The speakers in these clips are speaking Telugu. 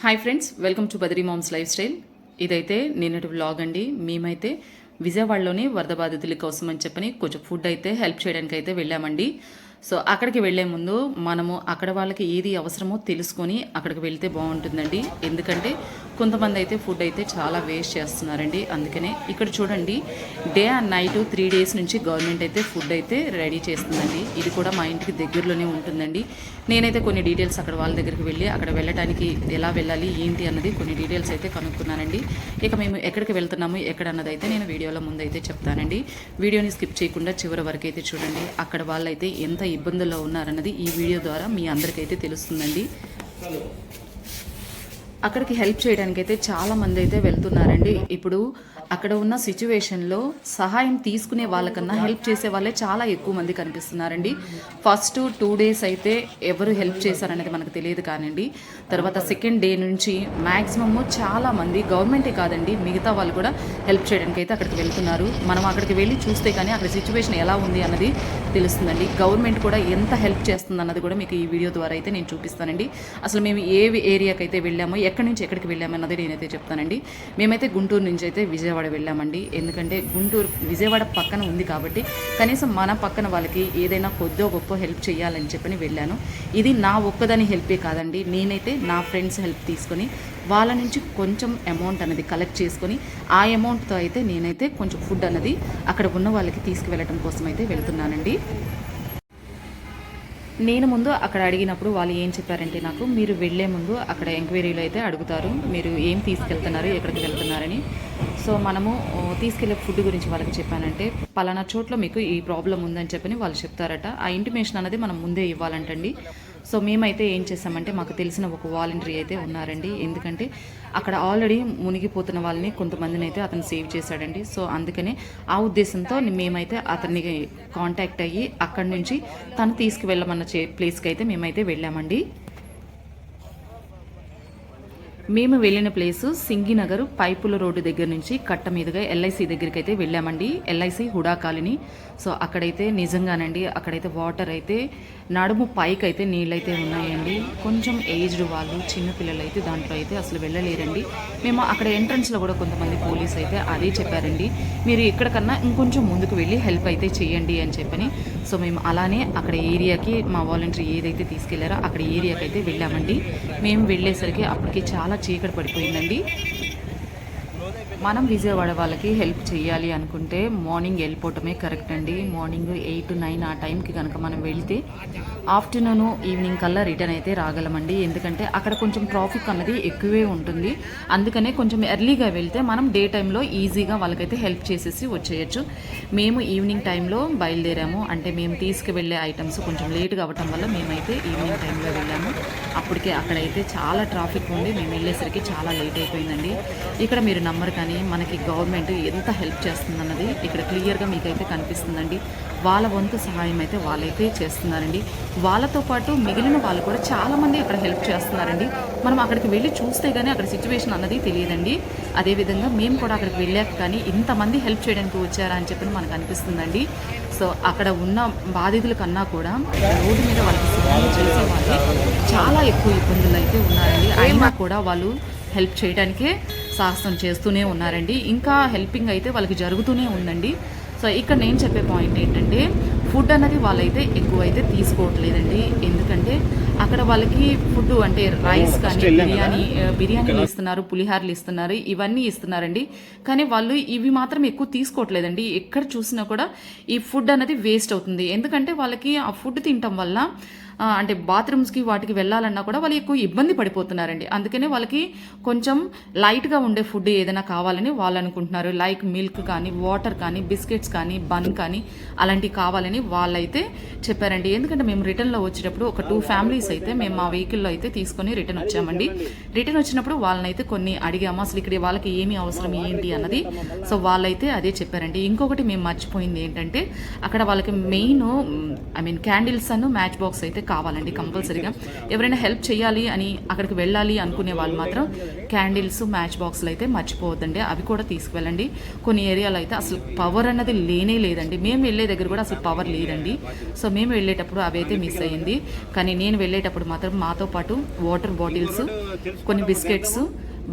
Hi friends welcome to Badri moms lifestyle ఇదైతే నిన్నటి వ్లాగ్ అండి. మేమైతే విజయవాడలోని వరద బాధితుల కోసం అని చెప్పని కొంచెం ఫుడ్ అయితే హెల్ప్ చేయడానికి అయితే వెళ్ళామండి. సో అక్కడికి వెళ్ళే ముందు మనము అక్కడ వాళ్ళకి ఏది అవసరమో తెలుసుకొని అక్కడికి వెళ్తే బాగుంటుందండి. ఎందుకంటే కొంతమంది అయితే ఫుడ్ అయితే చాలా వేస్ట్ చేస్తున్నారండి. అందుకనే ఇక్కడ చూడండి day and night three days నుంచి గవర్నమెంట్ అయితే ఫుడ్ అయితే రెడీ చేస్తుందండి. ఇది కూడా మా ఇంటికి దగ్గరలోనే ఉంటుందండి. నేనైతే కొన్ని డీటెయిల్స్ అక్కడ వాళ్ళ దగ్గరికి వెళ్ళి అక్కడ వెళ్ళడానికి ఎలా వెళ్ళాలి ఏంటి అన్నది కొన్ని డీటెయిల్స్ అయితే కనుక్కున్నానండి. ఇక మేము ఎక్కడికి వెళ్తున్నాము ఎక్కడ అన్నది అయితే నేను వీడియోలో ముందు అయితే చెప్తానండి. వీడియోని స్కిప్ చేయకుండా చివరి వరకు అయితే చూడండి. అక్కడ వాళ్ళైతే ఎంత ఇబ్బందుల్లో ఉన్నారన్నది ఈ వీడియో ద్వారా మీ అందరికైతే తెలుస్తుందండి. అక్కడికి హెల్ప్ చేయడానికి అయితే చాలా మంది అయితే వెళ్తున్నారండి. ఇప్పుడు అక్కడ ఉన్న సిచ్యువేషన్లో సహాయం తీసుకునే వాళ్ళకన్నా హెల్ప్ చేసే వాళ్ళే చాలా ఎక్కువ మంది కనిపిస్తున్నారండి. ఫస్ట్ టూ డేస్ అయితే ఎవరు హెల్ప్ చేశారనేది మనకు తెలియదు కానండి. తర్వాత సెకండ్ డే నుంచి మ్యాక్సిమము చాలా మంది గవర్నమెంటే కాదండి మిగతా వాళ్ళు కూడా హెల్ప్ చేయడానికి అయితే అక్కడికి వెళ్తున్నారు. మనం అక్కడికి వెళ్ళి చూస్తే కానీ అక్కడ సిచ్యువేషన్ ఎలా ఉంది అన్నది తెలుస్తుందండి. గవర్నమెంట్ కూడా ఎంత హెల్ప్ చేస్తుంది అన్నది కూడా మీకు ఈ వీడియో ద్వారా అయితే నేను చూపిస్తానండి. అసలు మేము ఏ ఏరియాకి అయితే వెళ్ళామో ఎక్కడి నుంచి ఎక్కడికి వెళ్ళామన్నది నేనైతే చెప్తానండి. మేమైతే గుంటూరు నుంచి అయితే విజయవాడ వెళ్ళామండి. ఎందుకంటే గుంటూరు విజయవాడ పక్కన ఉంది కాబట్టి కనీసం మన పక్కన వాళ్ళకి ఏదైనా కొద్దో గొప్ప హెల్ప్ చేయాలని చెప్పని వెళ్ళాను. ఇది నా ఒక్కదాని హెల్పే కాదండి. నేనైతే నా ఫ్రెండ్స్ హెల్ప్ తీసుకొని వాళ్ళ నుంచి కొంచెం అమౌంట్ అనేది కలెక్ట్ చేసుకొని ఆ అమౌంట్తో అయితే నేనైతే కొంచెం ఫుడ్ అన్నది అక్కడ ఉన్న వాళ్ళకి తీసుకువెళ్ళటం కోసం అయితే వెళ్తున్నానండి. నేను ముందు అక్కడ అడిగినప్పుడు వాళ్ళు ఏం చెప్పారంటే నాకు మీరు వెళ్ళే ముందు అక్కడ ఎంక్వైరీలో అయితే అడుగుతారు మీరు ఏం తీసుకెళ్తున్నారు ఎక్కడికి వెళ్తున్నారని. సో మనము తీసుకెళ్ళే ఫుడ్ గురించి వాళ్ళకి చెప్పానంటే పలానా చోట్ల మీకు ఈ ప్రాబ్లం ఉందని చెప్పని వాళ్ళు చెప్తారట. ఆ ఇంటిమేషన్ అనేది మనం ముందే ఇవ్వాలంటండి. సో మేమైతే ఏం చేసామంటే మాకు తెలిసిన ఒక వాలంటరీ అయితే ఉన్నారండి. ఎందుకంటే అక్కడ ఆల్రెడీ మునిగిపోతున్న వాళ్ళని కొంతమందిని అయితే అతను సేవ్ చేశాడండి. సో అందుకనే ఆ ఉద్దేశంతో మేమైతే అతన్ని కాంటాక్ట్ అయ్యి అక్కడి నుంచి తను తీసుకువెళ్ళమన్న చే ప్లేస్కి అయితే మేమైతే వెళ్ళామండి. మేము వెళ్ళిన ప్లేస్ సింగినగర్ పైపుల రోడ్డు దగ్గర నుంచి కట్ట మీదుగా ఎల్ఐసి దగ్గరికి అయితే వెళ్ళామండి. ఎల్ఐసి హుడా కాలనీ సో అక్కడైతే నిజంగానండి అక్కడైతే వాటర్ అయితే నడుము పైకి అయితే నీళ్ళైతే ఉన్నాయండి. కొంచెం ఏజ్డ్ వాళ్ళు చిన్నపిల్లలు అయితే దాంట్లో అయితే అసలు వెళ్ళలేరండి. మేము అక్కడ ఎంట్రన్స్లో కూడా కొంతమంది పోలీస్ అయితే అదే చెప్పారండి. మీరు ఎక్కడికన్నా ఇంకొంచెం ముందుకు వెళ్ళి హెల్ప్ అయితే చేయండి అని చెప్పని. సో మేము అలానే అక్కడ ఏరియాకి మా వాలంటీర్ ఏదైతే తీసుకెళ్ళారో అక్కడ ఏరియాకి అయితే వెళ్ళామండి. మేము వెళ్ళేసరికి అప్పటికి చాలా చీకటి పడిపోయిందండి. మనం విజయవాడ వాళ్ళకి హెల్ప్ చేయాలి అనుకుంటే మార్నింగ్ వెళ్ళిపోవటమే కరెక్ట్ అండి. మార్నింగ్ ఎయిట్ నైన్ ఆ టైంకి కనుక మనం వెళ్తే ఆఫ్టర్నూన్ ఈవినింగ్ కల్లా రిటర్న్ అయితే రాగలమండి. ఎందుకంటే అక్కడ కొంచెం ట్రాఫిక్ అన్నది ఎక్కువే ఉంటుంది. అందుకనే కొంచెం ఎర్లీగా వెళ్తే మనం డే టైంలో ఈజీగా వాళ్ళకైతే హెల్ప్ చేసేసి వచ్చేయచ్చు. మేము ఈవినింగ్ టైంలో బయలుదేరాము. అంటే మేము తీసుకువెళ్ళే ఐటమ్స్ కొంచెం లేట్గా అవ్వటం వల్ల మేమైతే ఈవినింగ్ టైంలో వెళ్ళాము. అప్పటికే అక్కడైతే చాలా ట్రాఫిక్ ఉంది. మేము వెళ్ళేసరికి చాలా లేట్ అయిపోయిందండి. ఇక్కడ మీరు నమ్మరు కానీ మనకి గవర్నమెంట్ ఎంత హెల్ప్ చేస్తుందన్నది ఇక్కడ క్లియర్గా మీకైతే కనిపిస్తుందండి. వాళ్ళ వంతు సహాయం అయితే వాళ్ళైతే చేస్తున్నారండి. వాళ్ళతో పాటు మిగిలిన వాళ్ళు కూడా చాలామంది అక్కడ హెల్ప్ చేస్తున్నారండి. మనం అక్కడికి వెళ్ళి చూస్తే కానీ అక్కడ సిచ్యువేషన్ అన్నది తెలియదండి. అదేవిధంగా మేము కూడా అక్కడికి వెళ్ళాక కానీ ఇంతమంది హెల్ప్ చేయడానికి వచ్చారా అని చెప్పి మనకు అనిపిస్తుందండి. సో అక్కడ ఉన్న బాధితుల కన్నా కూడా రోడ్డు మీద వాళ్ళకి సహాయం చేసే వాళ్ళే చాలా ఎక్కువ ఇబ్బందులు అయితే ఉన్నారండి అయినా కూడా వాళ్ళు హెల్ప్ చేయడానికే సాహసం చేస్తూనే ఉన్నారండి. ఇంకా హెల్పింగ్ అయితే వాళ్ళకి జరుగుతూనే ఉందండి. సో ఇక్కడ నేను చెప్పే పాయింట్ ఏంటంటే ఫుడ్ అన్నది వాళ్ళైతే ఎక్కువ అయితే తీసుకోవట్లేదండి. ఎందుకంటే అక్కడ వాళ్ళకి ఫుడ్ అంటే రైస్ కానీ బిర్యానీ బిర్యానీలు ఇస్తున్నారు పులిహారలు ఇస్తున్నారు ఇవన్నీ ఇస్తున్నారండి. కానీ వాళ్ళు ఇవి మాత్రం ఎక్కువ తీసుకోవట్లేదండి. ఎక్కడ చూసినా కూడా ఈ ఫుడ్ అన్నది వేస్ట్ అవుతుంది. ఎందుకంటే వాళ్ళకి ఆ ఫుడ్ తినటం వల్ల అంటే బాత్రూమ్స్కి వాటికి వెళ్ళాలన్నా కూడా వాళ్ళు ఎక్కువ ఇబ్బంది పడిపోతున్నారండి. అందుకనే వాళ్ళకి కొంచెం లైట్గా ఉండే ఫుడ్ ఏదైనా కావాలని వాళ్ళు అనుకుంటున్నారు. లైక్ మిల్క్ కానీ వాటర్ కానీ బిస్కెట్స్ కానీ బన్ కానీ అలాంటివి కావాలని వాళ్ళైతే చెప్పారండి. ఎందుకంటే మేము రిటర్న్లో వచ్చేటప్పుడు ఒక టూ ఫ్యామిలీస్ అయితే మేము మా వెహికల్లో అయితే తీసుకొని రిటర్న్ వచ్చామండి. రిటర్న్ వచ్చినప్పుడు వాళ్ళని అయితే కొన్ని అడిగాము అసలు ఇక్కడ వాళ్ళకి ఏమి అవసరం ఏంటి? అన్నది. సో వాళ్ళైతే అదే చెప్పారండి. ఇంకొకటి మేము మర్చిపోయింది ఏంటంటే అక్కడ వాళ్ళకి మెయిన్ ఐ మీన్ క్యాండిల్స్ అను మ్యాచ్ బాక్స్ అయితే కావాలండి కంపల్సరీగా. ఎవరైనా హెల్ప్ చేయాలి అని అక్కడికి వెళ్ళాలి అనుకునే వాళ్ళు మాత్రం క్యాండిల్స్ మ్యాచ్ బాక్స్లు అయితే మర్చిపోవద్దండి. అవి కూడా తీసుకువెళ్ళండి. కొన్ని ఏరియాలో అయితే అసలు పవర్ అన్నది లేనే లేదండి. మేము వెళ్ళే దగ్గర కూడా అసలు పవర్ లేదండి. సో మేము వెళ్ళేటప్పుడు అవి అయితే మిస్ అయ్యింది. కానీ నేను వెళ్ళేటప్పుడు మాత్రం మాతో పాటు వాటర్ బాటిల్స్ కొన్ని బిస్కెట్స్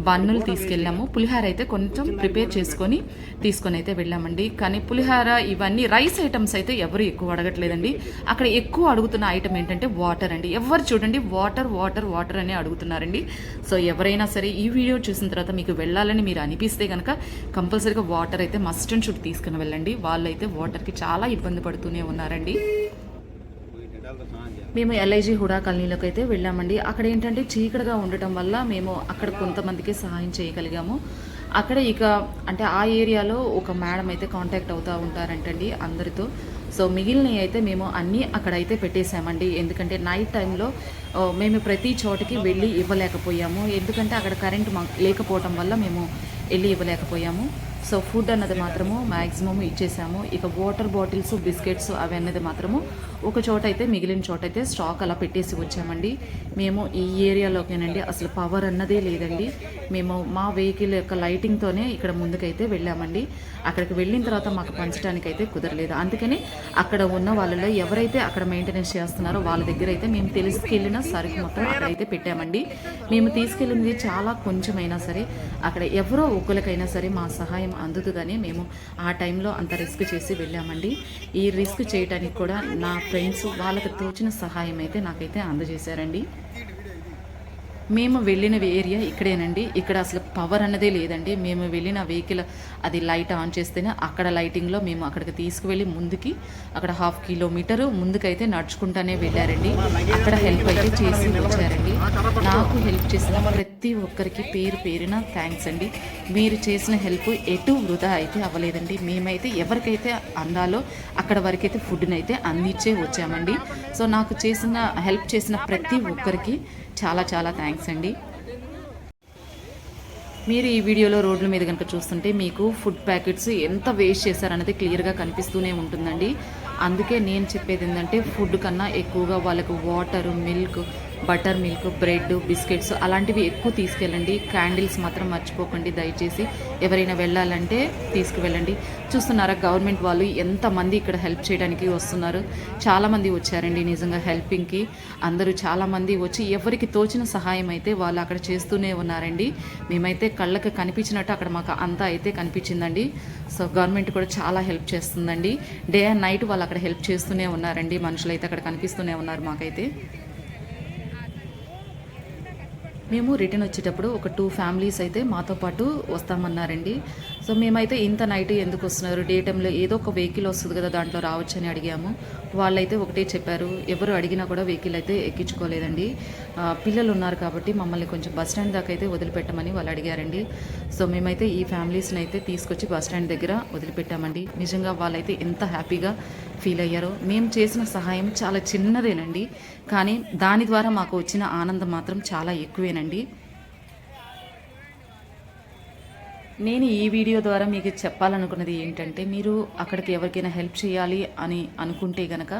బన్నులు తీసుకెళ్ళాము. పులిహార అయితే కొంచెం ప్రిపేర్ చేసుకొని తీసుకొని అయితే వెళ్ళామండి. కానీ పులిహార ఇవన్నీ రైస్ ఐటమ్స్ అయితే ఎవరు ఎక్కువ అడగట్లేదండి. అక్కడ ఎక్కువ అడుగుతున్న ఐటమ్ ఏంటంటే వాటర్ అండి. ఎవరు చూడండి వాటర్ వాటర్ వాటర్ అని అడుగుతున్నారండి. సో ఎవరైనా సరే ఈ వీడియో చూసిన తర్వాత మీకు వెళ్ళాలని మీరు అనిపిస్తే కనుక కంపల్సరీగా వాటర్ అయితే మస్ట్ అండ్ షుడ్ తీసుకుని వెళ్ళండి. వాళ్ళైతే వాటర్కి చాలా ఇబ్బంది పడుతూనే ఉన్నారండి. మేము ఎల్ఐజీ హుడా కాలనీలోకి అయితే వెళ్ళామండి. అక్కడ ఏంటంటే చీకటిగా ఉండటం వల్ల మేము అక్కడ కొంతమందికి సహాయం చేయగలిగాము. అక్కడ ఇక అంటే ఆ ఏరియాలో ఒక మేడం అయితే కాంటాక్ట్ అవుతూ ఉంటారంటండి అందరితో. సో మిగిలినవి అయితే మేము అన్నీ అక్కడైతే పెట్టేశామండి. ఎందుకంటే నైట్ టైంలో మేము ప్రతి చోటకి వెళ్ళి ఇవ్వలేకపోయాము. ఎందుకంటే అక్కడ కరెంట్ మాకు లేకపోవటం వల్ల మేము వెళ్ళి ఇవ్వలేకపోయాము. సో ఫుడ్ అన్నది మాత్రము మ్యాక్సిమం ఇచ్చేసాము. ఇక వాటర్ బాటిల్స్ బిస్కెట్స్ అవి అన్నది మాత్రము ఒక చోట అయితే మిగిలిన చోట అయితే స్టాక్ అలా పెట్టేసి వచ్చామండి. మేము ఈ ఏరియాలోకేనండి అసలు పవర్ అన్నదే లేదండి. మేము మా వెహికల్ యొక్క లైటింగ్తోనే ఇక్కడ ముందుకైతే వెళ్ళామండి. అక్కడికి వెళ్ళిన తర్వాత మాకు పంచడానికి అయితే కుదరలేదు. అందుకని అక్కడ ఉన్న వాళ్ళలో ఎవరైతే అక్కడ మెయింటెనెన్స్ చేస్తున్నారో వాళ్ళ దగ్గర అయితే మేము తెలుసుకెళ్ళిన సరుకు మొత్తం అక్కడైతే పెట్టామండి. మేము తీసుకెళ్ళింది చాలా కొంచెమైనా సరే అక్కడ ఎవరో ఒక్కలకైనా సరే మా సహాయం అందుతుందని మేము ఆ టైంలో అంత రిస్క్ చేసి వెళ్ళామండి. ఈ రిస్క్ చేయడానికి కూడా నా ఫ్రెండ్స్ వాళ్ళకి తోచిన సహాయం అయితే నాకైతే అందజేశారండి. మేము వెళ్ళిన ఏరియా ఇక్కడేనండి. ఇక్కడ అసలు పవర్ అన్నదే లేదండి. మేము వెళ్ళిన వెహికల్ అది లైట్ ఆన్ చేస్తేనే అక్కడ లైటింగ్లో మేము అక్కడికి తీసుకువెళ్ళి ముందుకి అక్కడ హాఫ్ కిలోమీటరు ముందుకైతే నడుచుకుంటానే వెళ్ళారండి. అక్కడ హెల్ప్ అయితే చేసి వచ్చారండి. నాకు హెల్ప్ చేసిన ప్రతి ఒక్కరికి పేరు పేరున థ్యాంక్స్ అండి. మీరు చేసిన హెల్ప్ ఎటు వృధా అయితే అవ్వలేదండి. మేమైతే ఎవరికైతే అందాలో అక్కడ వరకైతే ఫుడ్ని అయితే అందించే వచ్చామండి. సో నాకు చేసిన హెల్ప్ చేసిన ప్రతి ఒక్కరికి చాలా చాలా థ్యాంక్స్ అండి. మీరు ఈ వీడియోలో రోడ్ల మీద కనుక చూస్తుంటే మీకు ఫుడ్ ప్యాకెట్స్ ఎంత వేస్ట్ చేశారనేది క్లియర్గా కనిపిస్తూనే ఉంటుందండి. అందుకే నేను చెప్పేది ఏంటంటే ఫుడ్ కన్నా ఎక్కువగా వాళ్ళకు water milk butter milk bread biscuits అలాంటివి ఎక్కువ తీసుకెళ్ళండి. క్యాండిల్స్ మాత్రం మర్చిపోకండి. దయచేసి ఎవరైనా వెళ్ళాలంటే తీసుకువెళ్ళండి. చూస్తున్నారా గవర్నమెంట్ వాళ్ళు ఎంతమంది ఇక్కడ హెల్ప్ చేయడానికి వస్తున్నారు. చాలామంది వచ్చారండి నిజంగా హెల్పింగ్కి. అందరూ చాలామంది వచ్చి ఎవరికి తోచిన సహాయం అయితే వాళ్ళు అక్కడ చేస్తూనే ఉన్నారండి. మేమైతే కళ్ళకి కనిపించినట్టు అక్కడ మాకు అంతా అయితే కనిపించిందండి. సో గవర్నమెంట్ కూడా చాలా హెల్ప్ చేస్తుందండి. డే అండ్ నైట్ వాళ్ళు అక్కడ హెల్ప్ చేస్తూనే ఉన్నారండి. మనుషులు అయితే అక్కడ కనిపిస్తూనే ఉన్నారు మాకైతే. మేము రిటర్న్ వచ్చేటప్పుడు ఒక టూ ఫ్యామిలీస్ అయితే మాతో పాటు వస్తామన్నారండి. సో మేమైతే ఇంత నైట్ ఎందుకు వస్తున్నారు? డే టైంలో ఏదో ఒక వెహికల్ వస్తుంది కదా దాంట్లో రావచ్చని అడిగాము. వాళ్ళైతే ఒకటే చెప్పారు. ఎవరు అడిగినా కూడా వెహికల్ అయితే ఎక్కించుకోలేదండి. పిల్లలు ఉన్నారు కాబట్టి మమ్మల్ని కొంచెం బస్ స్టాండ్ దాకా అయితే వదిలిపెట్టమని వాళ్ళు అడిగారండి. సో మేమైతే ఈ ఫ్యామిలీస్ని అయితే తీసుకొచ్చి బస్ స్టాండ్ దగ్గర వదిలిపెట్టామండి. నిజంగా వాళ్ళైతే ఎంత హ్యాపీగా ఫీల్ అయ్యారో. మేము చేసిన సహాయం చాలా చిన్నదేనండి. కానీ దాని ద్వారా మాకు వచ్చిన ఆనందం మాత్రం చాలా ఎక్కువేనండి. నేను ఈ వీడియో ద్వారా మీకు చెప్పాలనుకున్నది ఏంటంటే మీరు అక్కడికి ఎవరికైనా హెల్ప్ చేయాలి అని అనుకుంటే గనక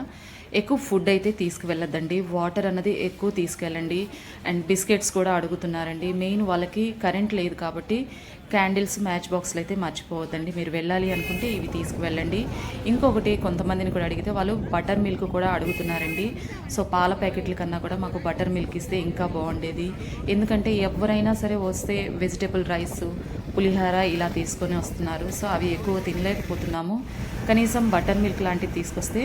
ఎక్కువ ఫుడ్ అయితే తీసుకువెళ్ళద్దండి. వాటర్ అన్నది ఎక్కువ తీసుకెళ్ళండి. అండ్ బిస్కెట్స్ కూడా అడుగుతున్నారండి. మెయిన్ వాళ్ళకి కరెంట్ లేదు కాబట్టి క్యాండిల్స్ మ్యాచ్ బాక్స్లు అయితే మర్చిపోవద్దండి. మీరు వెళ్ళాలి అనుకుంటే ఇవి తీసుకువెళ్ళండి. ఇంకొకటి కొంతమందిని కూడా అడిగితే వాళ్ళు బటర్ మిల్క్ కూడా అడుగుతున్నారండి. సో పాల ప్యాకెట్ల కన్నా కూడా మాకు బటర్ మిల్క్ ఇస్తే ఇంకా బాగుండేది. ఎందుకంటే ఎవరైనా సరే వస్తే వెజిటేబుల్ రైస్ పులిహార ఇలా తీసుకొని వస్తున్నారు. సో అవి ఎక్కువ తినలేకపోతున్నాము. కనీసం బటర్ మిల్క్ లాంటివి తీసుకొస్తే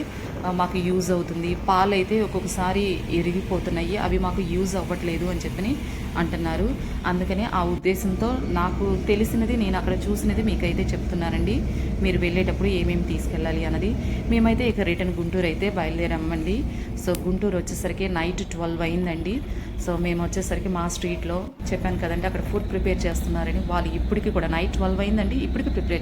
మాకు యూజ్ అవుతుంది. పాలు అయితే ఒక్కొక్కసారి ఎరిగిపోతున్నాయి అవి మాకు యూజ్ అవ్వట్లేదు అని చెప్పని అంటున్నారు. అందుకనే ఆ ఉద్దేశంతో నాకు తెలిసినది నేను అక్కడ చూసినది మీకైతే చెప్తున్నానండి మీరు వెళ్ళేటప్పుడు ఏమేమి తీసుకెళ్ళాలి అన్నది. మేమైతే ఇక రిటర్న్ గుంటూరు అయితే బయలుదేరమ్మండి సో గుంటూరు వచ్చేసరికి నైట్ ట్వెల్వ్ అయిందండి. సో మేము వచ్చేసరికి మా స్ట్రీట్లో చెప్పాను కదండి అక్కడ ఫుడ్ ప్రిపేర్ చేస్తున్నారని. వాళ్ళు ఇప్పటికి కూడా నైట్ ట్వెల్వ్ అయిందండి ఇప్పటికి ప్రిపేర్